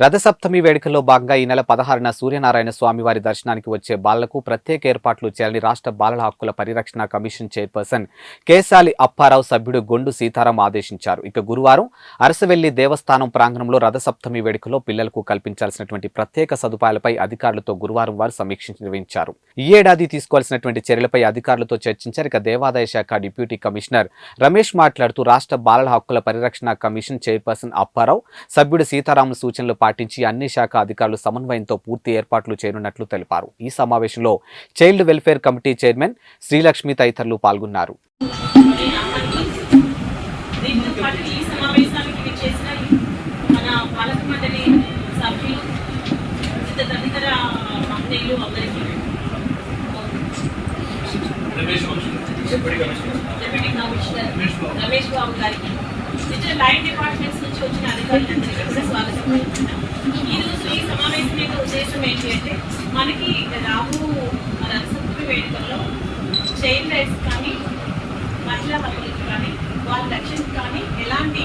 రథసప్తమి వేడుకల్లో భాగంగా ఈ నెల పదహారున సూర్యనారాయణ స్వామివారి దర్శనానికి వచ్చే బాలలకు ప్రత్యేక ఏర్పాట్లు చేయాలని రాష్ట్ర బాలల హక్కుల పరిరక్షణ కమిషన్ చైర్పర్సన్ కేశాలి అప్పారావు సభ్యుడు గొండు సీతారాం ఆదేశించారు. ఇక గురువారం అరసవెల్లి దేవస్థానం ప్రాంగణంలో రథసప్తమి వేడుకలో పిల్లలకు కల్పించాల్సినటువంటి ప్రత్యేక సదుపాయాలపై అధికారులతో గురువారం వారు సమీక్ష నిర్వహించారు. ఈ ఏడాది తీసుకోవాల్సినటువంటి చర్యలపై అధికారులతో చర్చించారు. ఇక దేవాదాయ శాఖ డిప్యూటీ కమిషనర్ రమేష్ మాట్లాడుతూ రాష్ట్ర బాలల హక్కుల పరిరక్షణ కమిషన్ చైర్పర్సన్ అప్పారావు సభ్యుడు సీతారాముల సూచనలు పాటించి అన్ని శాఖ అధికారులు సమన్వయంతో పూర్తి ఏర్పాట్లు చేయనున్నట్లు తెలిపారు. ఈ సమావేశంలో child welfare committee chairman Srilakshmi తదితరులు పాల్గొన్నారు. రమేష్ బాబు గారికి ఇతర లైన్ డిపార్ట్మెంట్స్ నుంచి వచ్చిన అధికారులందరికీ కూడా స్వాగతం చెప్తున్నాం. ఈ రోజు ఈ సమావేశం యొక్క ఉద్దేశం ఏంటి అంటే మనకి రాబు రథసప్తమి వేడుకల్లో చైల్డ్ రైట్స్ కానీ మహిళా హక్కులకు కానీ వాళ్ళ రక్షణకు కానీ ఎలాంటి